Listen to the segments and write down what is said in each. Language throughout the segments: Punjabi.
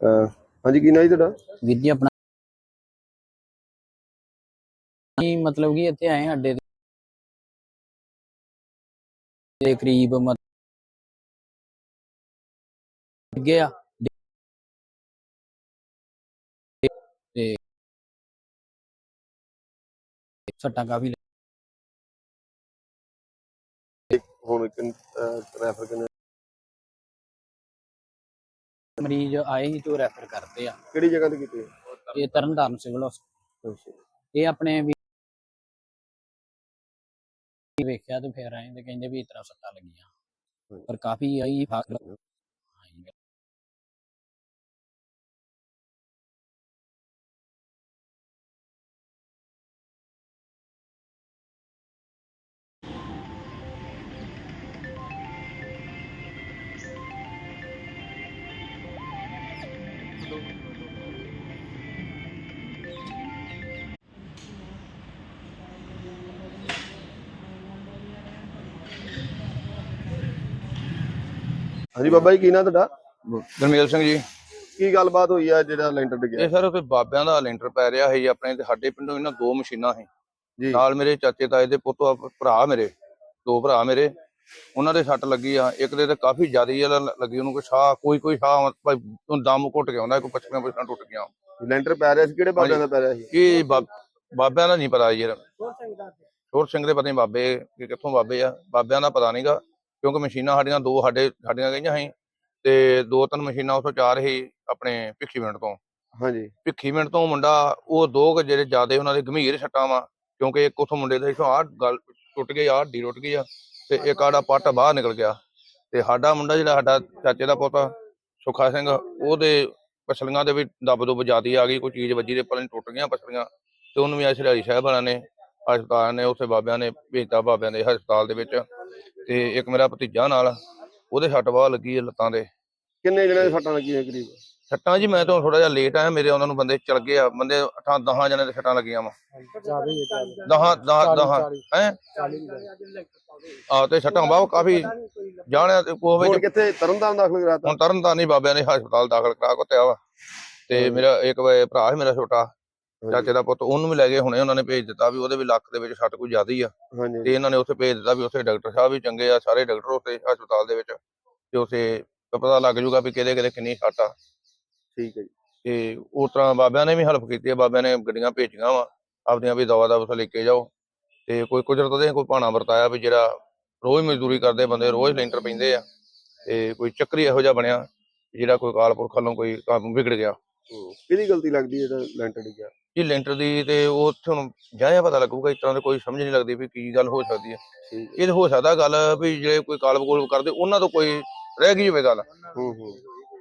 ਅਹ ਹਾਂਜੀ ਕੀ ਨਾਂ ਜੀ ਤੁਹਾਡਾ? ਵੀਰ ਜੀ ਆਪਣਾ ਨਹੀਂ ਮਤਲਬ ਕਿ ਇੱਥੇ ਆਏ ਅੱਡੇ ਦੇ ਦੇ ਕਰੀਬ ਮਤ ਗਿਆ। ਤੇ ਸੱਟਾਂ ਕਾਫੀ ਹੁਣ ਰੈਫਰ ਕਿੰਨੇ ਮਰੀਜ਼ ਆਏ ਉਹ ਰੈਫਰ ਕਰਦੇ ਆ। ਕਿਹੜੀ ਜਗ੍ਹਾ ਤੇ ਕੀਤੀ? ਇਹ ਤਰਨਤਾਰਨ ਸਿਵਲ ਹਸਪਤਾਲ ਇਹ ਆਪਣੇ ਵੀ ਵੇਖਿਆ ਤੇ ਫਿਰ ਆਏ ਤੇ ਕਹਿੰਦੇ ਵੀ ਇਸ ਤਰ੍ਹਾਂ ਸੱਟਾਂ ਲੱਗੀਆਂ। ਪਰ ਕਾਫੀ ਆਈ ਫਾਕ ਹਾਂਜੀ ਬਾਬਾ ਜੀ ਕੀ ਨਾਂ ਤੁਹਾਡਾ? ਗਰਮੇਲ ਸਿੰਘ ਜੀ। ਕੀ ਗੱਲਬਾਤ ਹੋਈ ਆ ਜਿਹੜਾ ਲੈਂਟਰ ਡਿੱਗਿਆ? ਇਹ ਸਰ ਕੋਈ ਬਾਬਿਆਂ ਦਾ ਲੈਂਟਰ ਪੈ ਰਿਹਾ ਸੀ ਆਪਣੇ ਤੇ ਸਾਡੇ ਪਿੰਡੋਂ ਇਹਨਾਂ ਦੋ ਮਸ਼ੀਨਾਂ ਸੀ। ਨਾਲ ਮੇਰੇ ਚਾਚੇ ਤਾਏ ਦੇ ਪੁੱਤ ਭਰਾ ਮੇਰੇ ਦੋ ਭਰਾ ਮੇਰੇ। ਉਹਨਾਂ ਦੇ ਸੱਟ ਲੱਗੀ ਆ ਇੱਕ ਦੇ ਤੇ ਕਾਫੀ ਜ਼ਿਆਦਾ ਹੀ ਲੱਗੀ ਉਹਨੂੰ ਕੋਈ ਸਾਹ ਕੋਈ ਕੋਈ ਸਾਹ ਭਾਈ ਦਮ ਘੁੱਟ ਗਿਆ ਉਹਨਾਂ ਕੋਈ ਪਛੜੀਆਂ ਪਛੜੀਆਂ ਟੁੱਟ ਗਈਆਂ। ਲੈਂਟਰ ਪੈ ਰਿਹਾ ਸੀ ਕਿਹੜੇ ਬਾਬਿਆਂ ਦਾ ਪੈ ਰਿਹਾ ਸੀ? ਇਹ ਬਾਬਿਆਂ ਦਾ ਨਹੀਂ ਪਤਾ ਯਾਰ ਛੋਰ ਸਿੰਘ ਦੇ ਪਤਾ ਨਹੀਂ ਬਾਬੇ ਕਿ ਕਿੱਥੋਂ ਬਾਬੇ ਆ ਬਾਬਿਆਂ ਦਾ ਪਤਾ ਨਹੀਂਗਾ ਕਿਉਂਕਿ ਮਸ਼ੀਨਾਂ ਸਾਡੀਆਂ ਦੋ ਸਾਡੇ ਸਾਡੀਆਂ ਗਈਆਂ ਸੀ ਤੇ ਦੋ ਤਿੰਨ ਮਸ਼ੀਨਾਂ ਉਸੋਂ ਚਾਰ ਹੀ ਆਪਣੇ ਭਿੱਖੀ ਮਿੰਟ ਤੋਂ। ਹਾਂਜੀ। ਭਿੱਖੀ ਮਿੰਟ ਤੋਂ ਮੁੰਡਾ ਉਹ ਦੋ ਕੁ ਜਿਹੜੇ ਜਿਆਦੇ ਉਹਨਾਂ ਦੇ ਗੰਭੀਰ ਸੱਟਾਂ ਵਾ ਕਿਉਂਕਿ ਇੱਕ ਉਥੋਂ ਮੁੰਡੇ ਦਾ ਇਥੋਂ ਆਹ ਗੱਲ ਟੁੱਟ ਗਈ ਆਹ ਢੀ ਟੁੱਟ ਗਈ ਆ। ਤੇ ਇੱਕ ਆੜਾ ਪੱਟ ਬਾਹਰ ਨਿਕਲ ਗਿਆ। ਤੇ ਸਾਡਾ ਮੁੰਡਾ ਜਿਹੜਾ ਸਾਡਾ ਚਾਚੇ ਦਾ ਪੁੱਤ ਸੁਖਾ ਸਿੰਘ, ਉਹਦੇ ਪਸਲੀਆਂ ਦੇ ਵੀ ਦੱਬ ਦੁੱਬ ਜਿਆਦੀ ਆ ਗਈ, ਕੋਈ ਚੀਜ਼ ਵੱਜੀ ਤੇ ਪਰਾਂ ਟੁੱਟ ਗਈਆਂ ਪਸਲੀਆਂ। ਤੇ ਉਹਨੂੰ ਵੀ ਆ ਸਾਹਿਬ ਵਾਲਿਆਂ ਨੇ, ਹਸਪਤਾਲ ਨੇ ਉਸੇ ਬਾਬਿਆਂ ਨੇ ਭੇਜਤਾ ਬਾਬਿਆਂ ਦੇ ਹਸਪਤਾਲ ਦੇ ਵਿੱਚ। ਤੇ ਇੱਕ ਮੇਰਾ ਭਤੀਜਾ ਨਾਲ, ਉਹਦੇ ਸੱਟ ਬਾਹ ਲੱਗੀ ਹੈ ਲੱਤਾਂ ਦੇ। ਕਿੰਨੇ ਜਣੇ ਦੇ ਸੱਟਾਂ ਲੱਗੀਆਂ ਕਰੀਬ? ਸੱਟਾਂ ਜੀ ਮੈਂ ਤਾਂ ਥੋੜਾ ਜਿਹਾ ਲੇਟ ਆਇਆ ਮੇਰੇ ਉਹਨਾਂ ਨੂੰ ਬੰਦੇ ਚਲ ਗਏ ਆ ਬੰਦੇ 8 10 ਜਣੇ ਦੇ ਸੱਟਾਂ ਲੱਗੀਆਂ ਵਾ। 10 10 10 ਹੈ? ਆ ਤੇ ਸੱਟਾਂ ਬਾਹ ਕਾਫੀ ਜਾਣਿਆ ਤੇ ਕੋਹ ਹੁਣ ਵਿੱਚ ਕਿੱਥੇ? ਤਰਨਤਾਰਨ ਦਾਖਲ ਕਰਾਤਾ। ਹੁਣ ਤਰਨ ਤਾਰਨ ਹੀ ਬਾਬਿਆਂ ਨੇ ਹਸਪਤਾਲ ਦਾਖਲ ਕਰਾ ਕੋਤਿਆ ਵਾ। ਤੇ ਮੇਰਾ ਇੱਕ ਵਾ- ਭਰਾ ਹੈ ਮੇਰਾ ਛੋਟਾ ਚਾਚੇ ਦਾ ਪੁੱਤ ਉਹਨੂੰ ਵੀ ਲੈ ਗਏ ਹੁਣੇ ਉਹਨਾਂ ਨੇ ਭੇਜ ਦਿੱਤਾ ਵੀ ਉਹਦੇ ਵੀ ਲੱਕ ਦੇ ਵਿੱਚ ਸੱਟ ਕੋਈ ਜ਼ਿਆਦਾ ਹੀ ਆ ਤੇ ਇਹਨਾਂ ਨੇ ਉੱਥੇ ਭੇਜ ਦਿੱਤਾ ਵੀ ਉੱਥੇ ਡਾਕਟਰ ਸਾਹਿਬ ਵੀ ਚੰਗੇ ਆ ਸਾਰੇ ਡਾਕਟਰ ਉੱਥੇ ਹਸਪਤਾਲ ਦੇ ਵਿੱਚ ਤੇ ਉੱਥੇ ਪਤਾ ਲੱਗ ਜੂਗਾ ਵੀ ਕਿਹਦੇ ਕਿਹਦੇ ਕਿੰਨੀ ਸੱਟ ਆ। ਠੀਕ ਹੈ ਜੀ। ਤੇ ਉਸ ਤਰ੍ਹਾਂ ਬਾਬਿਆਂ ਨੇ ਵੀ ਹੈਲਪ ਕੀਤੀ ਹੈ ਬਾਬਿਆਂ ਨੇ ਗੱਡੀਆਂ ਭੇਜੀਆਂ ਵਾ ਆਪਦੀਆਂ ਵੀ ਦਵਾ ਦਾ ਉਸ ਲੈ ਕੇ ਜਾਓ। ਤੇ ਕੋਈ ਕੁਦਰਤ ਦੇ ਕੋਈ ਭਾਣਾ ਵਰਤਾਇਆ ਵੀ ਜਿਹੜਾ ਰੋਜ਼ ਮਜ਼ਦੂਰੀ ਕਰਦੇ ਬੰਦੇ ਰੋਜ਼ ਲੈਂਟਰ ਪੈਂਦੇ ਆ ਤੇ ਕੋਈ ਚੱਕਰੀ ਇਹੋ ਜਿਹਾ ਬਣਿਆ ਜਿਹੜਾ ਕੋਈ ਅਕਾਲ ਪੁਰਖ ਵੱਲੋਂ ਕੋਈ ਕੰਮ ਵਿਗੜ ਗਿਆ। ਕਿਹਦੀ ਗਲਤੀ ਲੱਗਦੀ ਹੈ ਜਿਹੜਾ ਲੈਂਟਰ ਡਿੱਗਿਆ ਇਹ ਲੈਂਟਰ ਦੀ ਤੇ ਉਹ ਤੁਹਾਨੂੰ ਜਾਇਆ ਪਤਾ ਲੱਗੂਗਾ ਇਸ ਤਰ੍ਹਾਂ ਦੇ ਕੋਈ ਸਮਝ ਨਹੀਂ ਲੱਗਦੀ ਵੀ ਕੀ ਗੱਲ ਹੋ ਸਕਦੀ ਹੈ। ਇਹ ਤਾਂ ਹੋ ਸਕਦਾ ਗੱਲ ਵੀ ਜਿਹੜੇ ਕੋਈ ਕਾਲ ਬਕੂਲ ਕਰਦੇ ਉਹਨਾਂ ਤੋਂ ਕੋਈ ਰਹਿ ਗਈ ਹੋਵੇ ਗੱਲ। ਹੂੰ ਹੂੰ।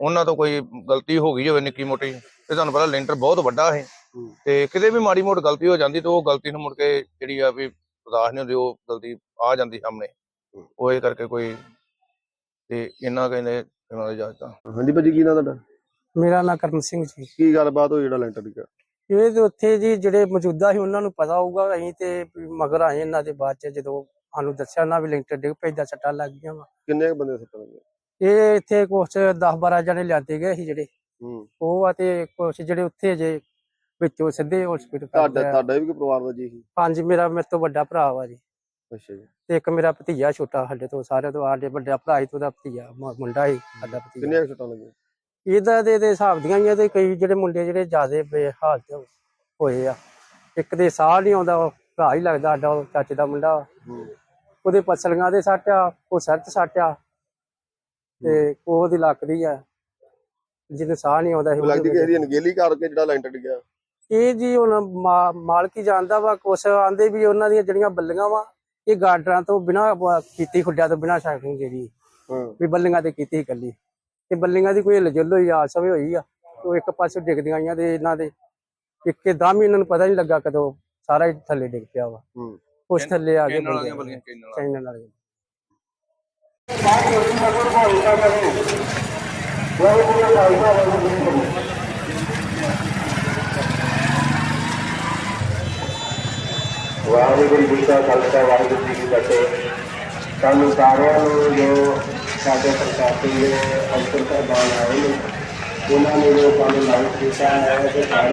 ਉਹਨਾਂ ਤੋਂ ਕੋਈ ਗਲਤੀ ਹੋ ਗਈ ਹੋਵੇ ਨਿੱਕੀ ਮੋਟੀ ਤੇ ਤੁਹਾਨੂੰ ਪਤਾ ਲੈਂਟਰ ਬਹੁਤ ਵੱਡਾ ਹੈ। ਤੇ ਕਿਤੇ ਵੀ ਮਾੜੀ ਮੋਟੀ ਗਲਤੀ ਹੋ ਜਾਂਦੀ ਤੇ ਉਹ ਗਲਤੀ ਨੂੰ ਮੁੜ ਕੇ ਜਿਹੜੀ ਆ ਵੀ ਬਰਦਾਸ਼ਤ ਨਹੀਂ ਹੁੰਦੀ ਉਹ ਗਲਤੀ ਆ ਜਾਂਦੀ ਸਾਹਮਣੇ। ਉਹ ਇਹ ਕਰਕੇ ਕੋਈ ਤੇ ਇਹਨਾਂ ਕਹਿੰਦੇ ਇਹਨਾਂ ਦੀ ਇਜਾਜ਼ਤ ਆ ਹਾਂਜੀ ਭਾਜੀ ਕੀ ਨਾਂ ਤੁਹਾਡਾ? ਮੇਰਾ ਨਾਂ ਕਰਨ ਸਿੰਘ ਜੀ। ਕੀ ਗੱਲਬਾਤ ਹੋਈ ਜਿਹੜਾ ਲੈਂਟਰ ਡਿੱਗਿਆ ਇਹ ਤੇ ਉੱਥੇ ਜੀ ਜਿਹੜੇ ਮੌਜੂਦਾ ਸੀ ਉਹਨਾਂ ਨੂੰ ਪਤਾ ਹੋਊਗਾ ਅਸੀਂ ਤੇ ਮਗਰ ਆਏ ਇਹਨਾਂ ਦੇ ਬਾਅਦ ਚ ਜਦੋਂ ਸਾਨੂੰ ਦੱਸਿਆ ਨਾ ਵੀ ਲਿੰਟਰ ਡਿੱਗ ਪੈਦਾ ਸੱਟਾਂ ਲੱਗ ਗਈਆਂ ਵਾ। ਕਿੰਨੇ ਬੰਦੇ ਸੱਟਾਂ ਲੱਗੀਆਂ? ਇਹ ਇੱਥੇ ਕੁਛ 10 12 ਜਣੇ ਲਿਆਂਦੇ ਗਏ ਸੀ ਜਿਹੜੇ। ਹੂੰ। ਉਹ ਆ ਤੇ ਕੁਛ ਜਿਹੜੇ ਉੱਥੇ ਜੇ ਵਿੱਚੋਂ ਸਿੱਧੇ ਹਸਪੀਟਲ ਤੁਹਾਡਾ ਤੁਹਾਡਾ ਵੀ ਕੋਈ ਪਰਿਵਾਰ ਦਾ ਜੀ ਪੰਜ ਮੇਰਾ ਮੇਰੇ ਤੋਂ ਵੱਡਾ ਭਰਾ ਵਾ ਜੀ। ਅੱਛਾ ਜੀ। ਤੇ ਇੱਕ ਮੇਰਾ ਭਤੀਜਾ ਛੋਟਾ ਸਾਡੇ ਤੋਂ ਸਾਰਿਆਂ ਤੋਂ ਸਾਡੇ ਵੱਡਾ ਭਰਾ ਹੀ ਤੋਂ ਦਾ ਭਤੀਜਾ ਮੁੰਡਾ ਹੀ ਸਾਡਾ ਭਤੀਜਾ। ਕਿੰਨੀਆਂ ਕੁ ਸੱਟਾਂ ਲੱਗੀਆਂ? ਇਹਦਾ ਦੇ ਦੇ ਹਿਸਾਬ ਦੀਆਂ ਹੀ ਆ ਤੇ ਕਈ ਜਿਹੜੇ ਮੁੰਡੇ ਜਿਹੜੇ ਜ਼ਿਆਦੇ ਬੇਹਾਲਤ ਹੋਏ ਆ। ਇੱਕ ਦੇ ਸਾਹ ਨਹੀਂ ਆਉਂਦਾ ਭਰਾ ਹੀ ਲੱਗਦਾ ਸਾਡਾ ਚਾਚੇ ਦਾ ਮੁੰਡਾ। ਉਹਦੇ ਪਸਲੀਆਂ ਦੇ ਸੱਟ ਆ ਉਹ ਸਿਰ ਸੱਟ ਆ ਤੇ ਉਹ ਉਹਦੀ ਲੱਕ ਦੀ ਆ। ਜਿਹਦੇ ਸਾਹ ਨਹੀਂ ਆਉਂਦਾ ਸੀ ਲੱਗਦੀ ਕਿ ਇਹਦੀ ਅਣਗਹਿਲੀ ਕਰਕੇ ਜਿਹੜਾ ਲੈਂਟਰ ਡਿੱਗਿਆ ਇਹ ਜੀ ਹੁਣ ਮਾਲਕ ਹੀ ਜਾਣਦਾ ਵਾ ਕੁਛ ਆਂਦੇ ਵੀ ਉਹਨਾਂ ਦੀਆਂ ਜਿਹੜੀਆਂ ਬੱਲੀਆਂ ਵਾ ਇਹ ਗਾਰਡਰਾਂ ਤੋਂ ਬਿਨਾ ਕੀਤੀ ਖੁੱਡਿਆਂ ਤੋਂ ਬਿਨਾ ਸ਼ਾਕਿੰਗ ਜਿਹੜੀ। ਹਾਂ। ਵੀ ਬੱਲੀਆਂ ਤੇ ਕੀਤੀ ਇਕੱਲੀ। ਤੇ ਬੱਲੀਆਂ ਦੀ ਕੋਈ ਹਿਲਜੁਲ ਹੋਈ ਆਸ ਵੀ ਹੋਈ ਆ ਉਹ ਇੱਕ ਪਾਸੇ ਡਿੱਗਦੀਆਂ ਆਈਆਂ ਤੇ ਇਹਨਾਂ ਦੇ। ਇੱਕਦਮ ਹੀ ਇਹਨਾਂ ਨੂੰ ਪਤਾ ਨਹੀਂ ਲੱਗਾ ਕਦੋਂ ਸਾਰਾ ਹੀ ਥੱਲੇ ਡਿੱਗ ਪਿਆ ਵਾ। ਹੂੰ। ਕੁਛ ਥੱਲੇ ਆ ਗਏ ਕੈਨਲ ਬੰਦੇ ਵਾਲੀਆਂ ਬਲੀਆਂ ਕੈਨਲ ਚਾਈਨਾ ਵਾਲੇ ਵਾਹਿਗੁਰੂ ਜੀ ਕਾ ਖਾਲਸਾ, ਵਾਹਿਗੁਰੂ ਜੀ ਕੀ ਫਤਿਹ। ਸਾਨੂੰ ਸਾਰਿਆਂ ਨੂੰ ਜੋ ਸਾਡੇ ਪ੍ਰਸ਼ਾਸਨ ਦੇ ਅੰਤਰ ਸਾਹਿਬਾਨ ਆਏ ਨੇ, ਉਹਨਾਂ ਨੇ ਜੋ ਸਾਨੂੰ ਲਾਈਟ ਕੀਤਾ ਹੈ ਤੇ ਸਾਰੇ